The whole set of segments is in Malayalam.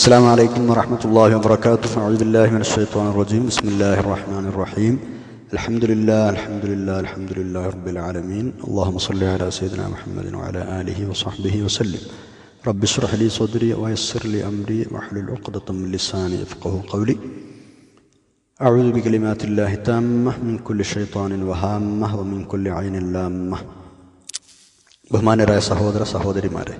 السلام عليكم ورحمة الله وبركاته. أعوذ بالله من الشيطان الرجيم. بسم الله الرحمن الرحيم. الحمد لله الحمد لله الحمد لله رب العالمين. اللهم صل على سيدنا محمد وعلى آله وصحبه وسلم. رب اشرح لي صدري ويسر لي أمري واحلل عقدة من لساني يفقه قولي. أعوذ بكلمات الله تامة من كل شيطان وهامة ومن كل عين لامة. بهمان رأي سهودر سهودري ماري.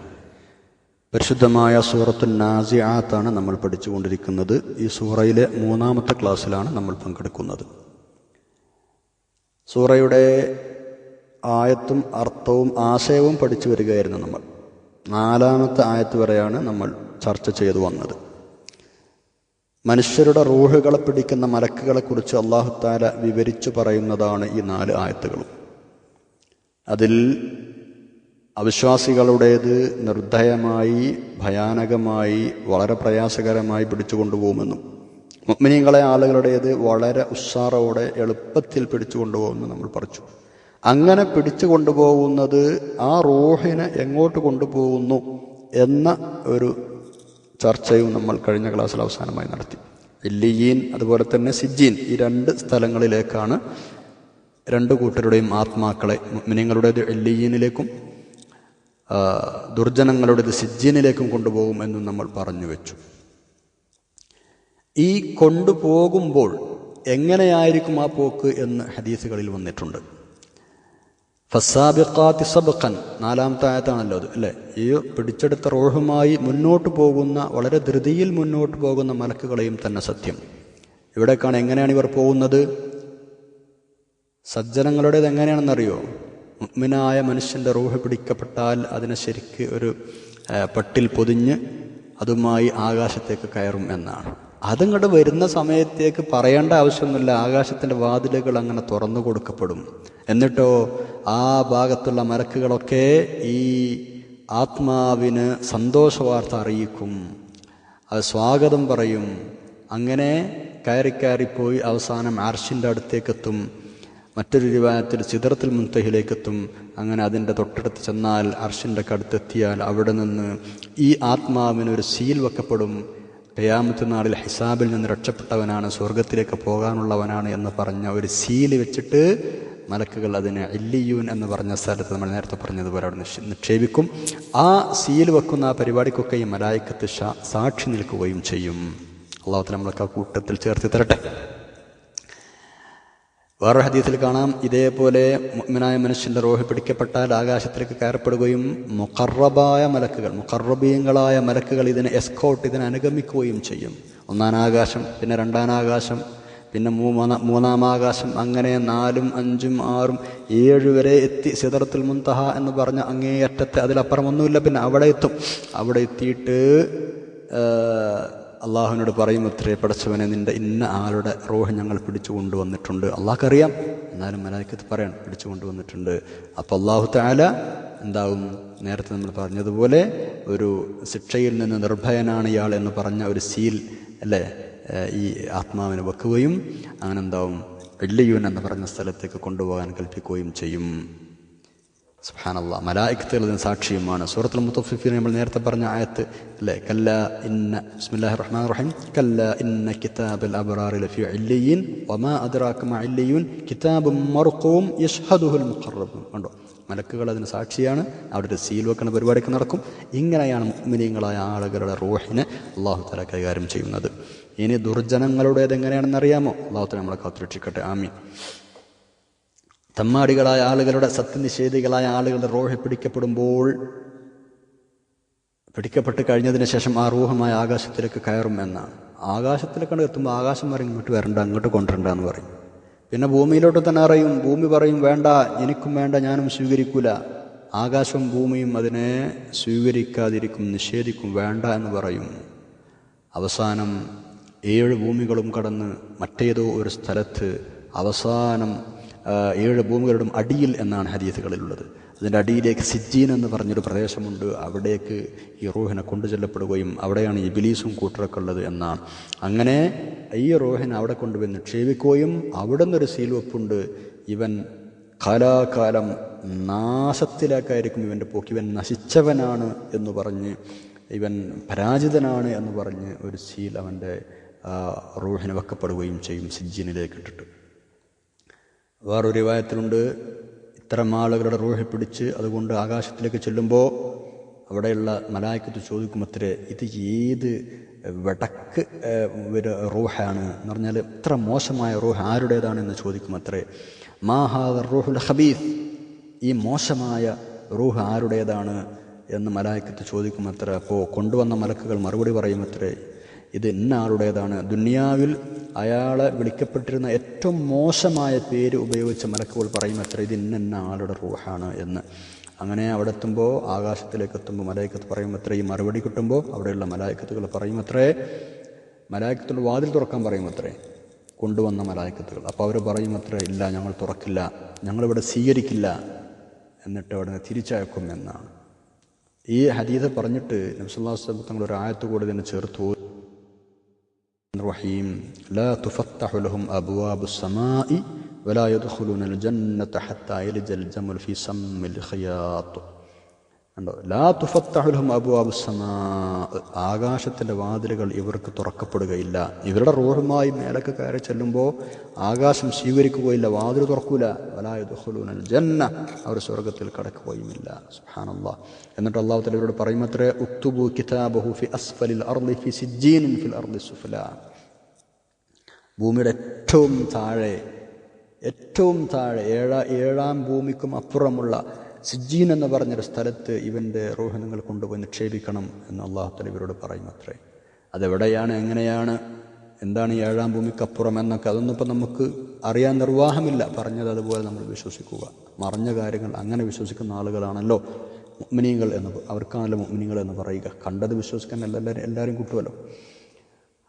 പരിശുദ്ധമായ സൂറത്തു നാസിയാത്താണ് നമ്മൾ പഠിച്ചുകൊണ്ടിരിക്കുന്നത്. ഈ സൂറയിലെ മൂന്നാമത്തെ ക്ലാസ്സിലാണ് നമ്മൾ പങ്കെടുക്കുന്നത്. സൂറയുടെ ആയത്തും അർത്ഥവും ആശയവും പഠിച്ചു വരികയായിരുന്നു നമ്മൾ. നാലാമത്തെ ആയത്ത് വരെയാണ് നമ്മൾ ചർച്ച ചെയ്തു വന്നത്. മനുഷ്യരുടെ റൂഹുകളെ പിടിക്കുന്ന മലക്കുകളെക്കുറിച്ച് അള്ളാഹുത്താല വിവരിച്ചു പറയുന്നതാണ് ഈ നാല് ആയത്തുകളും. അതിൽ അവിശ്വാസികളുടേത് നിർദ്ധയമായി ഭയാനകമായി വളരെ പ്രയാസകരമായി പിടിച്ചുകൊണ്ടുപോകുമെന്നും മുഗ്മിനികളെ ആളുകളുടേത് വളരെ ഉഷാറോടെ എളുപ്പത്തിൽ പിടിച്ചുകൊണ്ടുപോകുമെന്ന് നമ്മൾ പറഞ്ഞു അങ്ങനെ പിടിച്ചു കൊണ്ടുപോകുന്നത് ആ റോഹിനെ എങ്ങോട്ട് കൊണ്ടുപോകുന്നു എന്ന ഒരു ചർച്ചയും നമ്മൾ കഴിഞ്ഞ ക്ലാസ്സിൽ അവസാനമായി നടത്തി. ഇല്ലിയീൻ അതുപോലെ തന്നെ സിജീൻ ഈ രണ്ട് സ്ഥലങ്ങളിലേക്കാണ് രണ്ട് കൂട്ടരുടെയും ആത്മാക്കളെ മിനിങ്ങളുടേത് എല്ലിയീനിലേക്കും ദുർജനങ്ങളുടേത് സിജ്ജിനിലേക്കും കൊണ്ടുപോകും എന്നും നമ്മൾ പറഞ്ഞു വെച്ചു. ഈ കൊണ്ടുപോകുമ്പോൾ എങ്ങനെയായിരിക്കും ആ പോക്ക് എന്ന് ഹദീസുകളിൽ വന്നിട്ടുണ്ട്. ഫസാബിഖാത്തി സബഖൻ നാലാമത്തെ ആയത്താണല്ലോ അത് അല്ലേ? ഈ പിടിച്ചെടുത്ത റോഹുമായി മുന്നോട്ട് പോകുന്ന വളരെ ധൃതിയിൽ മുന്നോട്ട് പോകുന്ന മലക്കുകളെയും തന്നെ സത്യം. ഇവിടേക്കാണ് എങ്ങനെയാണ് ഇവർ പോകുന്നത്? സജ്ജനങ്ങളുടേത് എങ്ങനെയാണെന്നറിയോ? മുഗ്മിനായ മനുഷ്യന്റെ റൂഹ് പിടിക്കപ്പെട്ടാൽ അതിനെ ശരിക്ക് ഒരു പട്ടിൽ പൊതിഞ്ഞ് അതുമായി ആകാശത്തേക്ക് കയറും എന്നാണ്. അതങ്ങോട്ട് വരുന്ന സമയത്തേക്ക് പറയേണ്ട ആവശ്യമൊന്നുമില്ല. ആകാശത്തിന്റെ വാതിലുകൾ അങ്ങനെ തുറന്നു കൊടുക്കപ്പെടും. എന്നിട്ടോ ആ ഭാഗത്തുള്ള മരക്കുകളൊക്കെ ഈ ആത്മാവിന് സന്തോഷവാർത്ത അറിയിക്കും. അത് സ്വാഗതം പറയും. അങ്ങനെ കയറി കയറിപ്പോയി അവസാനം ആർഷിന്റെ അടുത്തേക്കെത്തും. മറ്റൊരു രൂപത്തിൽ ചിതറത്തിൽ മുൻതഹിലേക്കെത്തും അങ്ങനെ അതിന്റെ തൊട്ടടുത്ത് ചെന്നാൽ അർഷിന്റെ കടുത്തെത്തിയാൽ അവിടെ നിന്ന് ഈ ആത്മാവിനൊരു സീൽ വെക്കപ്പെടും. ഏയാമത്തെ നാളിൽ ഹിസാബിൽ നിന്ന് രക്ഷപ്പെട്ടവനാണ് സ്വർഗത്തിലേക്ക് പോകാനുള്ളവനാണ് എന്ന് പറഞ്ഞ ഒരു സീൽ വെച്ചിട്ട് മലക്കുകൾ അതിനെ ഇല്ലിയൂൻ എന്ന് പറഞ്ഞ സ്ഥലത്ത് നമ്മൾ നേരത്തെ പറഞ്ഞതുപോലെ അവിടെ നിക്ഷേപിക്കും. ആ സീൽ വെക്കുന്ന ആ പരിപാടിക്കൊക്കെ ഈ മലായിക്കത്ത് സാക്ഷി നിൽക്കുകയും ചെയ്യും. അള്ളാഹത്തിൽ നമ്മളൊക്കെ ആ കൂട്ടത്തിൽ ചേർത്ത് തരട്ടെ. വേറൊരു ഹദീസിൽ കാണാം. ഇതേപോലെ മുഗ്മിനായ മനുഷ്യന്റെ റോഹ് പിടിക്കപ്പെട്ടാൽ ആകാശത്തിലേക്ക് കയറപ്പെടുകയും മുക്കറബായ മലക്കുകൾ മുക്കറബീങ്ങളായ മലക്കുകൾ ഇതിനെ എസ്കോട്ട് ഇതിനെ അനുഗമിക്കുകയും ചെയ്യും. ഒന്നാം ആകാശം പിന്നെ രണ്ടാം ആകാശം പിന്നെ മൂന്ന മൂന്നാം ആകാശം അങ്ങനെ നാലും അഞ്ചും ആറും ഏഴ് വരെ എത്തി സിദറത്തുൽ മുന്തഹ എന്ന് പറഞ്ഞ അങ്ങേയറ്റത്തെ അതിലപ്പുറം ഒന്നുമില്ല പിന്നെ അവിടെ എത്തും. അവിടെ എത്തിയിട്ട് അള്ളാഹുവിനോട് പറയും ഇത്രേ പടച്ചവനെ നിന്റെ ഇന്ന ആളുടെ റോഹ് ഞങ്ങൾ പിടിച്ചു കൊണ്ടുവന്നിട്ടുണ്ട്. അള്ളാഹ്ക്കറിയാം. എന്നാലും മലായിക്കത്ത് പറയണം പിടിച്ചു കൊണ്ടുവന്നിട്ടുണ്ട്. അപ്പോൾ അള്ളാഹു താല എന്താവും നേരത്തെ നമ്മൾ പറഞ്ഞതുപോലെ ഒരു ശിക്ഷയിൽ നിന്ന് നിർഭയനാണ് ഇയാൾ എന്ന് പറഞ്ഞ ഒരു സീൽ അല്ലേ? ഈ ആത്മാവിനെ വെക്കുകയും അങ്ങനെ എന്താവും വെള്ളിയൂൻ എന്ന് പറഞ്ഞ സ്ഥലത്തേക്ക് കൊണ്ടുപോകാൻ കൽപ്പിക്കുകയും ചെയ്യും. സുഹാനല്ല മലായിക്കത്തുകൾ ഇതിന് സാക്ഷിയുമാണ്. സൂറത്തുൽ മുത്തഫിഫിന് നമ്മൾ നേരത്തെ പറഞ്ഞ ആയത്ത് അല്ലേ? കല്ല ഇന്ന ബിസ്മില്ലാഹി റഹ്മാൻ റഹീം. കല്ല ഇന്ന കിതാബൽ അബ്റാർ ലഫി ഇല്ലിയീൻ വമാ അദ്റാക മാ കിതാബും മർഖൂം യഷ്ഹദുഹുൽ മുഖറബും കണ്ടോ? മലക്കുകൾ അതിന് സാക്ഷിയാണ്. ഒരു സീൽ വെക്കുന്ന പരിപാടിക്ക് നടക്കും. ഇങ്ങനെയാണ് മുഗ്മിനീങ്ങളായ ആളുകളുടെ റൂഹിനെ അള്ളാഹു തല കൈകാര്യം ചെയ്യുന്നത്. ഇനി ദുർജനങ്ങളുടേത് എങ്ങനെയാണെന്ന് അറിയാമോ? അള്ളാഹു തല നമ്മളെ കാത്തുരക്ഷിക്കട്ടെ. ആമീൻ. തമ്മാടികളായ ആളുകളുടെ സത്യനിഷേധികളായ ആളുകളുടെ റോഹ പിടിക്കപ്പെടുമ്പോൾ പിടിക്കപ്പെട്ട് കഴിഞ്ഞതിന് ശേഷം ആ റൂഹമായ ആകാശത്തിലേക്ക് കയറും എന്നാണ് ആകാശത്തിലേക്കാണ് എത്തുമ്പോൾ ആകാശം പറയും ഇങ്ങോട്ട് വരണ്ട അങ്ങോട്ട് കൊണ്ടുവരണ്ട എന്ന് പറയും. പിന്നെ ഭൂമിയിലോട്ട് തന്നെ അറിയും ഭൂമി പറയും വേണ്ട എനിക്കും വേണ്ട ഞാനും സ്വീകരിക്കൂല. ആകാശവും ഭൂമിയും അതിനെ സ്വീകരിക്കാതിരിക്കും നിഷേധിക്കും വേണ്ട എന്ന് പറയും. അവസാനം ഏഴ് ഭൂമികളും കടന്ന് മറ്റേതോ ഒരു സ്ഥലത്ത് അവസാനം ഏഴ് ഭൂമികളുടെ അടിയിൽ എന്നാണ് ഹദീസുകളിലുള്ളത്. അതിന്റെ അടിയിലേക്ക് സിജ്ജീൻ എന്ന് പറഞ്ഞൊരു പ്രദേശമുണ്ട്. അവിടേക്ക് ഈ റൂഹിനെ കൊണ്ടു ചെല്ലപ്പെടുകയും അവിടെയാണ് ബിലീസും കൂട്ടറൊക്കെ ഉള്ളത് എന്നാണ്. അങ്ങനെ ഈ റൂഹിനെ അവിടെ കൊണ്ടുപോയി നിക്ഷേപിക്കുകയും അവിടെ നിന്നൊരു സീൽവെപ്പുണ്ട് ഇവൻ കാലാകാലം നാശത്തിലേക്കായിരിക്കും ഇവന്റെ പോക്ക്. ഇവൻ നശിച്ചവനാണ് എന്ന് പറഞ്ഞ് ഇവൻ പരാജിതനാണ് എന്ന് പറഞ്ഞ് ഒരു സീൽ അവന്റെ റൂഹിന് വെക്കപ്പെടുകയും ചെയ്യും സിജ്ജിനിലേക്ക് ഇട്ടിട്ട്. വേറൊരു റിവായത്തിലുണ്ട്. ഇത്തരം ആളുകളുടെ റൂഹെ പിടിച്ച് അതുകൊണ്ട് ആകാശത്തിലേക്ക് ചെല്ലുമ്പോൾ അവിടെയുള്ള മലായക്കത്ത് ചോദിക്കുമത്രേ ഇത് ഏത് വടക്ക് ഒരു റൂഹാണ്? എന്ന് പറഞ്ഞാൽ ഇത്ര മോശമായ റൂഹ് ആരുടേതാണെന്ന് ചോദിക്കുമത്രേ മാഹാദർ റൂഹുൽ ഹബീസ് ഈ മോശമായ റൂഹ് ആരുടേതാണ്? എന്ന് മലായക്കത്ത് ചോദിക്കുമത്രേ അപ്പോൾ കൊണ്ടുവന്ന മലക്കുകൾ മറുപടി പറയുമത്രേ ഇത് ഇന്ന ആളുടേതാണ് ദുനിയാവിൽ അയാളെ വിളിക്കപ്പെട്ടിരുന്ന ഏറ്റവും മോശമായ പേര് ഉപയോഗിച്ച മലക്കുകൾ പറയും അത്ര ഇത് ഇന്ന ആളുടെ റൂഹാണ് എന്ന്. അങ്ങനെ അവിടെ എത്തുമ്പോൾ ആകാശത്തിലേക്ക് എത്തുമ്പോൾ മലയക്കത്ത് പറയും അത്ര ഈ മറുപടി കിട്ടുമ്പോൾ അവിടെയുള്ള മലായക്കത്തുകൾ പറയും അത്രേ മലായക്കത്തുള്ള വാതിൽ തുറക്കാൻ പറയും അത്രേ കൊണ്ടുവന്ന മലായക്കത്തുകൾ. അപ്പോൾ അവർ പറയും അത്ര ഇല്ല ഞങ്ങൾ തുറക്കില്ല ഞങ്ങളിവിടെ സ്വീകരിക്കില്ല എന്നിട്ട് അവിടെ തിരിച്ചയക്കും എന്നാണ്. ഈ ഹദീദ് പറഞ്ഞിട്ട് നബ്സുല്ലാസ് തങ്ങൾ ഒരു ആയത്ത് കൂടി തന്നെ ചേർത്തു. الرحيم. لا تفتح لهم أبواب السماء ولا يدخلون الجنة حتى يلج الجمل في سم الخياط. ഉണ്ടോ? ലാ തുഫത്തഹുലഹും അബുവാബു സമാ ആകാശത്തിന്റെ വാതിലുകൾ ഇവർക്ക് തുറക്കപ്പെടുകയില്ല. ഇവരുടെ റോഹുമായി മേലൊക്കെ കയറി ചെല്ലുമ്പോൾ ആകാശം സ്വീകരിക്കുകയില്ല വാതിൽ തുറക്കൂല. വലായുദുഹുലൂനൽ ജന്ന. അവർ സ്വർഗത്തിൽ കടക്കുകയുമില്ല. സുബ്ഹാനല്ലാ. എന്നിട്ട് അള്ളാഹു തല ഇവരോട് പറയുമത്രേ ഉക്തുബു കിതാബഹു ഫി അസ്ഫലിൽ അർളി ഫി സിജീനിൻ ഫിൽ അർളി സുഫല. ഭൂമിയുടെ ഏറ്റവും താഴെ ഏറ്റവും താഴെ ഏഴാം ഭൂമിക്കും അപ്പുറമുള്ള സിജ്ജീൻ എന്ന് പറഞ്ഞൊരു സ്ഥലത്ത് ഇവന്റെ റൂഹ് നിങ്ങൾ കൊണ്ടുപോയി നിക്ഷേപിക്കണം എന്ന് അള്ളാഹു തല ഇവരോട് പറയും അത്രേ. അതെവിടെയാണ് എങ്ങനെയാണ് എന്താണ് ഈ ഏഴാം ഭൂമിക്കപ്പുറം എന്നൊക്കെ അതൊന്നും ഇപ്പം നമുക്ക് അറിയാൻ നിർവാഹമില്ല. പറഞ്ഞത് അതുപോലെ നമ്മൾ വിശ്വസിക്കുക. മറഞ്ഞ കാര്യങ്ങൾ അങ്ങനെ വിശ്വസിക്കുന്ന ആളുകളാണല്ലോ മുഗ്മിനീങ്ങൾ എന്ന് അവർക്കാണല്ലോ മുഗ്മിനികൾ എന്ന് പറയുക. കണ്ടത് വിശ്വസിക്കാൻ എല്ലാവരും എല്ലാവരും കിട്ടുമല്ലോ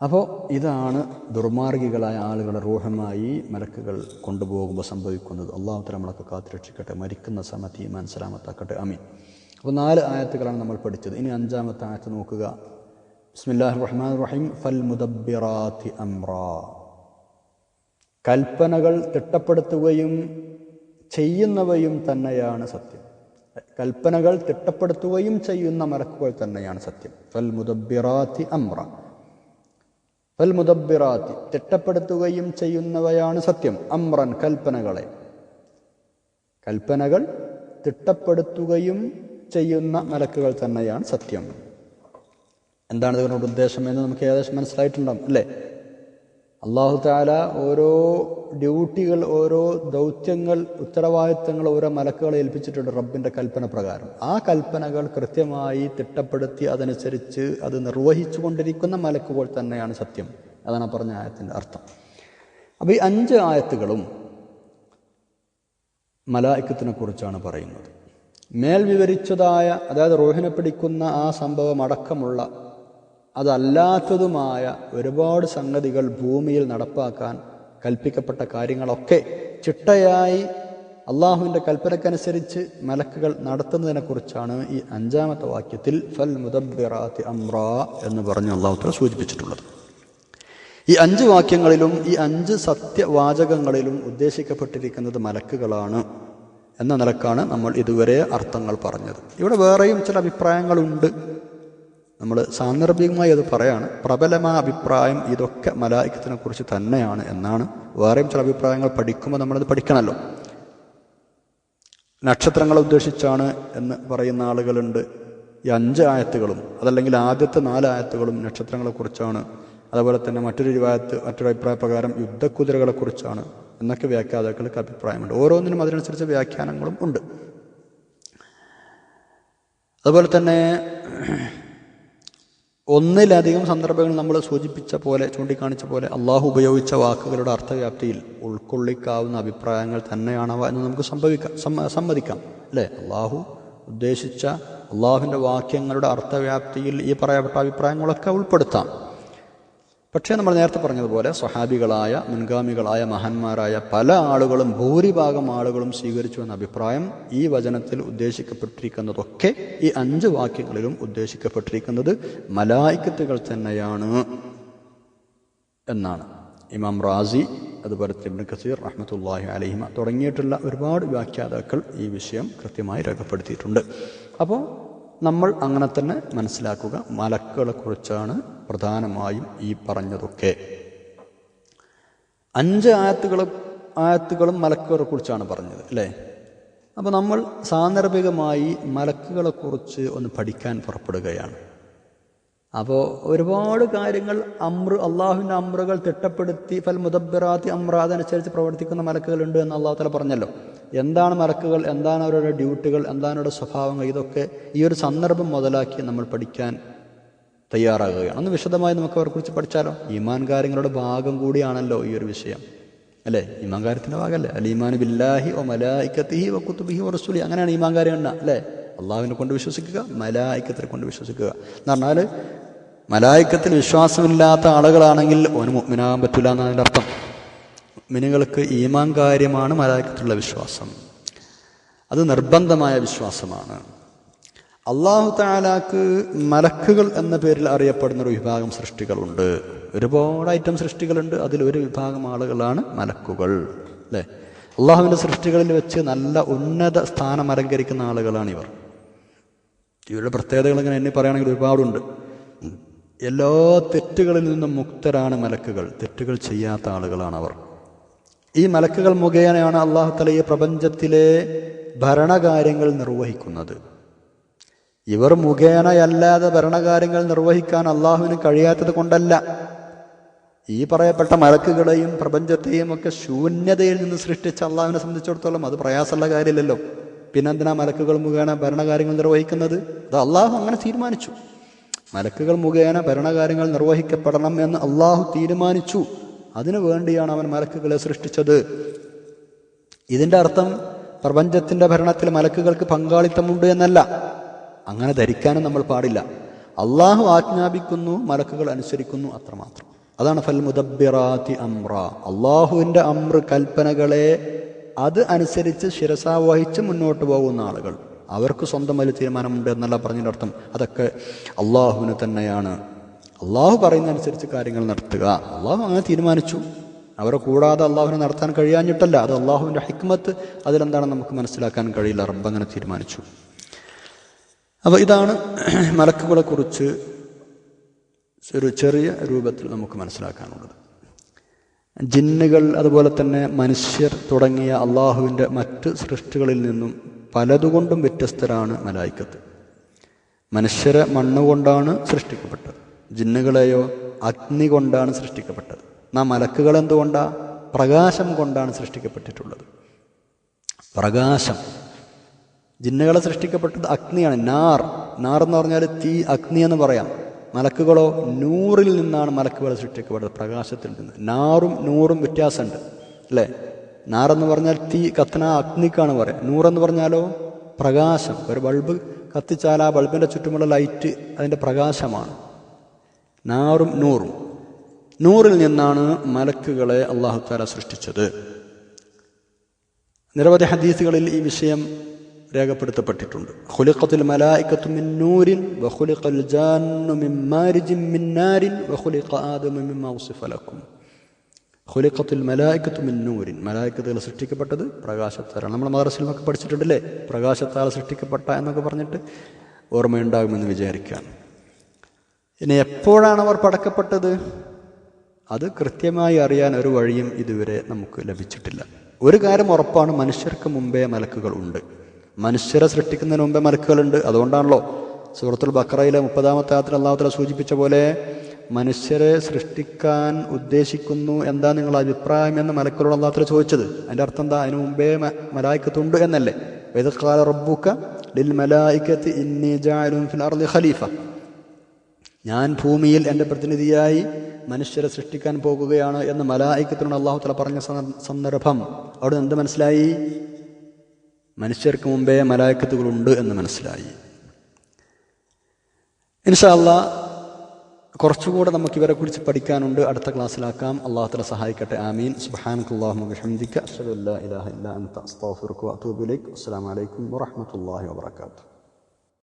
അപ്പോൾ ഇതാണ് ദുർമാർഗികളായ ആളുകളെ റൂഹമായി മലക്കുകൾ കൊണ്ടുപോകുമ്പോൾ സംഭവിക്കുന്നത്. അള്ളാഹുത്തല നമ്മളൊക്കെ കാത്തുരക്ഷിക്കട്ടെ മരിക്കുന്ന സമയത്ത് ഈമാൻ സലാമത്താക്കട്ടെ. അമീൻ അപ്പോൾ നാല് ആയത്തുകളാണ് നമ്മൾ പഠിച്ചത്. ഇനി അഞ്ചാമത്തെ ആയത്ത് നോക്കുക. ബിസ്മില്ലാഹി റഹ്മാൻ റഹീം ഫൽ മുദബ്ബിറാത്തി അമ്ര കൽപ്പനകൾ തിട്ടപ്പെടുത്തുകയും ചെയ്യുന്നവയും തന്നെയാണ് സത്യം. കൽപ്പനകൾ തിട്ടപ്പെടുത്തുകയും ചെയ്യുന്ന മലക്കുകൾ തന്നെയാണ് സത്യം. ഫൽ മുദബ്ബിറാത്തി അമ്ര മുദബ്ബിറാത്തി തിട്ടപ്പെടുത്തുകയും ചെയ്യുന്നവയാണ് സത്യം. അമ്രൻ കൽപ്പനകളെ. കൽപ്പനകൾ തിട്ടപ്പെടുത്തുകയും ചെയ്യുന്ന മലക്കുകൾ തന്നെയാണ് സത്യം. എന്താണ് ഇതിനോട് ഉദ്ദേശം എന്ന് നമുക്ക് ഏകദേശം മനസ്സിലായിട്ടുണ്ടാവും അല്ലേ? അള്ളാഹു താല ഓരോ ഡ്യൂട്ടികൾ ഓരോ ദൗത്യങ്ങൾ ഉത്തരവാദിത്തങ്ങൾ ഓരോ മലക്കുകളെ ഏൽപ്പിച്ചിട്ടുണ്ട് റബ്ബിന്റെ കൽപ്പന പ്രകാരം. ആ കൽപ്പനകൾ കൃത്യമായി തിട്ടപ്പെടുത്തി അതനുസരിച്ച് അത് നിർവഹിച്ചു കൊണ്ടിരിക്കുന്ന മലക്കുകൾ തന്നെയാണ് സത്യം. അതാണ് പറഞ്ഞ ആയത്തിന്റെ അർത്ഥം. അപ്പോൾ ഈ അഞ്ച് ആയത്തുകളും മലായിക്കത്തിനെ കുറിച്ചാണ് പറയുന്നത്. മേൽ വിവരിച്ചതായ അതായത് റോഹിനെ പിടിക്കുന്ന ആ സംഭവം അടക്കമുള്ള അതല്ലാത്തതുമായ ഒരുപാട് സംഗതികൾ ഭൂമിയിൽ നടപ്പാക്കാൻ കൽപ്പിക്കപ്പെട്ട കാര്യങ്ങളൊക്കെ ചിട്ടയായി അള്ളാഹുവിന്റെ കൽപ്പനക്കനുസരിച്ച് മലക്കുകൾ നടത്തുന്നതിനെക്കുറിച്ചാണ് ഈ അഞ്ചാമത്തെ വാക്യത്തിൽ ഫൽ മുദബ്ബിറാത്തി അമ്ര എന്ന് പറഞ്ഞ് അള്ളാഹുത്തല സൂചിപ്പിച്ചിട്ടുള്ളത്. ഈ അഞ്ച് വാക്യങ്ങളിലും ഈ അഞ്ച് സത്യവാചകങ്ങളിലും ഉദ്ദേശിക്കപ്പെട്ടിരിക്കുന്നത് മലക്കുകളാണ് എന്ന നിലക്കാണ് നമ്മൾ ഇതുവരെ അർത്ഥങ്ങൾ പറഞ്ഞത്. ഇവിടെ വേറെയും ചില അഭിപ്രായങ്ങളുണ്ട്. നമ്മൾ സാന്ദർഭികമായി അത് പറയാണ്. പ്രബലമായ അഭിപ്രായം ഇതൊക്കെ മലായിക്കത്തിനെ കുറിച്ച് തന്നെയാണ് എന്നാണ്. വേറെയും ചില അഭിപ്രായങ്ങൾ പഠിക്കുമ്പോൾ നമ്മളത് പഠിക്കണമല്ലോ. നക്ഷത്രങ്ങളെ ഉദ്ദേശിച്ചാണ് എന്ന് പറയുന്ന ആളുകളുണ്ട്. ഈ അഞ്ച് ആയത്തുകളും അതല്ലെങ്കിൽ ആദ്യത്തെ നാല് ആയത്തുകളും നക്ഷത്രങ്ങളെക്കുറിച്ചാണ് അതുപോലെ തന്നെ മറ്റൊരു രൂപത്ത് മറ്റൊരു അഭിപ്രായ പ്രകാരം യുദ്ധക്കുതിരകളെക്കുറിച്ചാണ് എന്നൊക്കെ വ്യാഖ്യാതാക്കൾക്ക് അഭിപ്രായമുണ്ട്. ഓരോന്നിനും അതിനനുസരിച്ച് വ്യാഖ്യാനങ്ങളും ഉണ്ട്. അതുപോലെ തന്നെ ഒന്നിലധികം സന്ദർഭങ്ങൾ നമ്മൾ സൂചിപ്പിച്ച പോലെ ചൂണ്ടിക്കാണിച്ച പോലെ അള്ളാഹു ഉപയോഗിച്ച വാക്കുകളുടെ അർത്ഥവ്യാപ്തിയിൽ ഉൾക്കൊള്ളിക്കാവുന്ന അഭിപ്രായങ്ങൾ തന്നെയാണവ എന്ന് നമുക്ക് സംഭവിക്കാം സമ്മ- സമ്മതിക്കാം. അല്ലേ? അള്ളാഹു ഉദ്ദേശിച്ച അള്ളാഹുവിന്റെ വാക്യങ്ങളുടെ അർത്ഥവ്യാപ്തിയിൽ ഈ പറയപ്പെട്ട അഭിപ്രായങ്ങളൊക്കെ ഉൾപ്പെടുത്താം. പക്ഷേ നമ്മൾ നേരത്തെ പറഞ്ഞതുപോലെ സ്വഹാബികളായ മുൻഗാമികളായ മഹന്മാരായ പല ആളുകളും ഭൂരിഭാഗം ആളുകളും സ്വീകരിച്ചു എന്ന അഭിപ്രായം ഈ വചനത്തിൽ ഉദ്ദേശിക്കപ്പെട്ടിരിക്കുന്നതൊക്കെ ഈ അഞ്ച് വാക്യങ്ങളിലും ഉദ്ദേശിക്കപ്പെട്ടിരിക്കുന്നത് മലായിക്കത്തുകൾ തന്നെയാണ് എന്നാണ്. ഇമാം റാസി അതുപോലെ തിബ്ന കസീർ റഹ്മത്തുല്ലാഹി അലഹിമ തുടങ്ങിയിട്ടുള്ള ഒരുപാട് വ്യാഖ്യാതാക്കൾ ഈ വിഷയം കൃത്യമായി രേഖപ്പെടുത്തിയിട്ടുണ്ട്. അപ്പോൾ നമ്മൾ അങ്ങനെ തന്നെ മനസ്സിലാക്കുക. മലക്കുകളെക്കുറിച്ചാണ് പ്രധാനമായും ഈ പറഞ്ഞതൊക്കെ. അഞ്ച് ആയത്തുകളും ആയത്തുകളും മലക്കുകളെ കുറിച്ചാണ് പറഞ്ഞത് അല്ലേ? അപ്പോൾ നമ്മൾ സാന്ദർഭികമായി മലക്കുകളെക്കുറിച്ച് ഒന്ന് പഠിക്കാൻ പുറപ്പെടുകയാണ്. അപ്പോൾ ഒരുപാട് കാര്യങ്ങൾ അമ്ര അള്ളാഹുവിന്റെ അമ്രുകൾ തിട്ടപ്പെടുത്തി ഫൽ മുദബിറാത്തി അമ്ര അതനുസരിച്ച് പ്രവർത്തിക്കുന്ന മലക്കുകളുണ്ട് എന്ന് അള്ളാഹു തല പറഞ്ഞല്ലോ. എന്താണ് മലക്കുകൾ? എന്താണ് അവരുടെ ഡ്യൂട്ടികൾ? എന്താണ് അവരുടെ സ്വഭാവങ്ങൾ? ഇതൊക്കെ ഈ ഒരു സന്ദർഭം മുതലാക്കി നമ്മൾ പഠിക്കാൻ തയ്യാറാകുകയാണ്. ഒന്ന് വിശദമായി നമുക്ക് അവരെക്കുറിച്ച് പഠിച്ചാലോ? ഈമാൻ കാര്യങ്ങളുടെ ഭാഗം കൂടിയാണല്ലോ ഈ ഒരു വിഷയം. അല്ലേ? ഈമാൻ കാര്യത്തിന്റെ ഭാഗമല്ലേ? അല്ല ഈമാൻ ബില്ലാഹി ഒ മലായിക്കത്തിഹി ഒ കുത്തുബിഹി ഒ റസൂലി. അങ്ങനെയാണ് ഈമാൻ കാര്യം എണ്ണ അല്ലേ? അള്ളാഹുവിനെ കൊണ്ട് വിശ്വസിക്കുക മലായിക്കത്തിനെ കൊണ്ട് വിശ്വസിക്കുക. എന്ന് പറഞ്ഞാൽ മലായിക്കത്തിൽ വിശ്വാസമില്ലാത്ത ആളുകളാണെങ്കിൽ ഓന് മുഗ്മിനാകാൻ പറ്റില്ല എന്നാണ് അതിന്റെ അർത്ഥം. മിനുകൾക്ക് ഈമാൻ കാര്യമാണ് മലായിക്കത്തിലുള്ള വിശ്വാസം. അത് നിർബന്ധമായ വിശ്വാസമാണ്. അള്ളാഹു താലാക്ക് മലക്കുകൾ എന്ന പേരിൽ അറിയപ്പെടുന്ന ഒരു വിഭാഗം സൃഷ്ടികളുണ്ട്. ഒരുപാട് ഐറ്റം സൃഷ്ടികളുണ്ട്. അതിലൊരു വിഭാഗം ആളുകളാണ് മലക്കുകൾ. അല്ലേ? അള്ളാഹുവിന്റെ സൃഷ്ടികളിൽ വെച്ച് നല്ല ഉന്നത സ്ഥാനം അലങ്കരിക്കുന്ന ആളുകളാണ് ഇവർ. ഇവരുടെ പ്രത്യേകതകൾ ഇങ്ങനെ എന്നെ പറയുകയാണെങ്കിൽ ഒരുപാടുണ്ട്. എല്ലാ തെറ്റുകളിൽ നിന്നും മുക്തരാണ് മലക്കുകൾ. തെറ്റുകൾ ചെയ്യാത്ത ആളുകളാണ് അവർ. ഈ മലക്കുകൾ മുഖേനയാണ് അള്ളാഹു തല ഈ പ്രപഞ്ചത്തിലെ ഭരണകാര്യങ്ങൾ നിർവഹിക്കുന്നത്. ഇവർ മുഖേനയല്ലാതെ ഭരണകാര്യങ്ങൾ നിർവഹിക്കാൻ അള്ളാഹുവിന് കഴിയാത്തത് കൊണ്ടല്ല. ഈ പറയപ്പെട്ട മലക്കുകളെയും പ്രപഞ്ചത്തെയും ഒക്കെ ശൂന്യതയിൽ നിന്ന് സൃഷ്ടിച്ച അള്ളാഹുവിനെ സംബന്ധിച്ചിടത്തോളം അത് പ്രയാസമുള്ള കാര്യമില്ലല്ലോ. പിന്നെന്തിനാ മലക്കുകൾ മുഖേന ഭരണകാര്യങ്ങൾ നിർവഹിക്കുന്നത്? അത് അള്ളാഹു അങ്ങനെ തീരുമാനിച്ചു. മലക്കുകൾ മുഖേന ഭരണകാര്യങ്ങൾ നിർവഹിക്കപ്പെടണം എന്ന് അള്ളാഹു തീരുമാനിച്ചു. അതിനു വേണ്ടിയാണ് അവൻ മലക്കുകളെ സൃഷ്ടിച്ചത്. ഇതിന്റെ അർത്ഥം പ്രപഞ്ചത്തിന്റെ ഭരണത്തിൽ മലക്കുകൾക്ക് പങ്കാളിത്തമുണ്ട് എന്നല്ല. അങ്ങനെ ധരിക്കാനും നമ്മൾ പാടില്ല. അള്ളാഹു ആജ്ഞാപിക്കുന്നു മലക്കുകൾ അനുസരിക്കുന്നു അത്രമാത്രം. അതാണ് ഫൽ മുദബിറാത്തി അമ്ര അള്ളാഹുവിന്റെ അമ്ര കൽപ്പനകളെ അത് അനുസരിച്ച് ശിരസ വഹിച്ച് മുന്നോട്ട് പോകുന്ന ആളുകൾ. അവർക്ക് സ്വന്തം വലിയ തീരുമാനമുണ്ട് എന്നല്ല പറഞ്ഞതിന്റെ അർത്ഥം. അതൊക്കെ അള്ളാഹുവിന് തന്നെയാണ്. അള്ളാഹു പറയുന്നതനുസരിച്ച് കാര്യങ്ങൾ നടത്തുക. അള്ളാഹു അങ്ങനെ തീരുമാനിച്ചു. അവരെ കൂടാതെ അള്ളാഹുവിനെ നടത്താൻ കഴിയാഞ്ഞിട്ടല്ല. അത് അള്ളാഹുവിന്റെ ഹിക്മത്ത്. അതിലെന്താണെന്ന് നമുക്ക് മനസ്സിലാക്കാൻ കഴിയില്ല. റബ്ബ് അങ്ങനെ തീരുമാനിച്ചു. അപ്പോൾ ഇതാണ് മലക്കുകളെക്കുറിച്ച് ഒരു ചെറിയ രൂപത്തിൽ നമുക്ക് മനസ്സിലാക്കാനുള്ളത്. ജിന്നുകൾ അതുപോലെ തന്നെ മനുഷ്യർ തുടങ്ങിയ അള്ളാഹുവിന്റെ മറ്റ് സൃഷ്ടികളിൽ നിന്നും പലതുകൊണ്ടും വ്യത്യസ്തരാണ് മലായിക്കത്ത്. മനുഷ്യരെ മണ്ണുകൊണ്ടാണ് സൃഷ്ടിക്കപ്പെട്ടത്. ജിന്നുകളെയോ അഗ്നി കൊണ്ടാണ് സൃഷ്ടിക്കപ്പെട്ടത്. നാം മലക്കുകൾ എന്തുകൊണ്ടാ? പ്രകാശം കൊണ്ടാണ് സൃഷ്ടിക്കപ്പെട്ടിട്ടുള്ളത്. പ്രകാശം. ജിന്നുകളെ സൃഷ്ടിക്കപ്പെട്ടത് അഗ്നിയാണ് നാർ. നാർ എന്ന് പറഞ്ഞാൽ തീ അഗ്നി എന്ന് പറയാം. മലക്കുകളോ നൂറിൽ നിന്നാണ് മലക്കുകൾ സൃഷ്ടിക്കപ്പെട്ടത് പ്രകാശത്തിൽ നിന്ന്. നാറും നൂറും വ്യത്യാസമുണ്ട് അല്ലേ? നാറെന്ന് പറഞ്ഞാൽ തീ കത്തന അഗ്നിക്കാണ് പറയാം. നൂറെന്ന് പറഞ്ഞാലോ പ്രകാശം. ഒരു ബൾബ് കത്തിച്ചാൽ ആ ബൾബിന്റെ ചുറ്റുമുള്ള ലൈറ്റ് അതിന്റെ പ്രകാശമാണ്. നാറും നൂറും. നൂറിൽ നിന്നാണ് മലക്കുകളെ അള്ളാഹു താല സൃഷ്ടിച്ചത്. നിരവധി ഹദീസുകളിൽ ഈ വിഷയം രേഖപ്പെടുത്തപ്പെട്ടിട്ടുണ്ട്. ഖുലിഖത്തുൽ മലായിക്കത്തു മിന്നൂരിൻ നൂരിൻ വഖുലിഖൽ ജാന്നു മിൻ മാരിജിൻ മിൻ നാരിൻ വഖുലിഖ ആദമു മിമ്മാ ഉസിഫ ലക്കും. ഖുലിഖത്തുൽ മലായിക്കത്തു മിൻ നൂരിൻ. മലായിക്കത്തുകൾ സൃഷ്ടിക്കപ്പെട്ടത് പ്രകാശത്താലാണ്. നമ്മൾ മദ്രസിൽ ഒക്കെ പഠിച്ചിട്ടുണ്ടല്ലേ? പ്രകാശത്താൽ സൃഷ്ടിക്കപ്പെട്ട എന്നൊക്കെ പറഞ്ഞിട്ട് ഓർമ്മയുണ്ടാകുമെന്ന് വിചാരിക്കുകയാണ്. ഇനി എപ്പോഴാണ് അവർ പടക്കപ്പെട്ടത്? അത് കൃത്യമായി അറിയാൻ ഒരു വഴിയും ഇതുവരെ നമുക്ക് ലഭിച്ചിട്ടില്ല. ഒരു കാര്യം ഉറപ്പാണ് മനുഷ്യർക്ക് മുമ്പേ മലക്കുകൾ ഉണ്ട്. മനുഷ്യരെ സൃഷ്ടിക്കുന്നതിന് മുമ്പേ മലക്കുകളുണ്ട് അതുകൊണ്ടാണല്ലോ സുഹൃത്തുൽ ബക്രയിലെ മുപ്പതാമത്തെ ആത്തിൽ അള്ളാഹുത്തല സൂചിപ്പിച്ച പോലെ മനുഷ്യരെ സൃഷ്ടിക്കാൻ ഉദ്ദേശിക്കുന്നു എന്താ നിങ്ങൾ അഭിപ്രായം എന്ന് മലക്കുകളോട് അള്ളാഹുത്തല ചോദിച്ചത്. അതിന്റെ അർത്ഥം എന്താ? അതിനു മുമ്പേ മലായിക്കത്തുണ്ട് എന്നല്ലേ? വേദകാല റബ്ബുക്ക ലിൽ മലായിക്കത്ത് ഇന്നി ജാലും ഫിൽ ഖലീഫ. ഞാൻ ഭൂമിയിൽ എന്റെ പ്രതിനിധിയായി മനുഷ്യരെ സൃഷ്ടിക്കാൻ പോകുകയാണ് എന്ന് മലായിക്കത്തിനോട് അള്ളാഹുത്തല പറഞ്ഞ സന്ദർഭം. അവിടെ എന്ത് മനസ്സിലായി? മനുഷ്യർക്ക് മുമ്പേ മലായക്കത്തുകളുണ്ട് എന്ന് മനസ്സിലായി. ഇൻഷാല്ല കുറച്ചുകൂടെ നമുക്ക് ഇവരെ കുറിച്ച് പഠിക്കാനുണ്ട്. അടുത്ത ക്ലാസ്സിലാക്കാം. അള്ളാഹുത്തല സഹായിക്കട്ടെ. ആമീൻ. സുബാനക്കുല്ലാഹു ബിഹംദിക അഷ്ഹദു അല്ലാ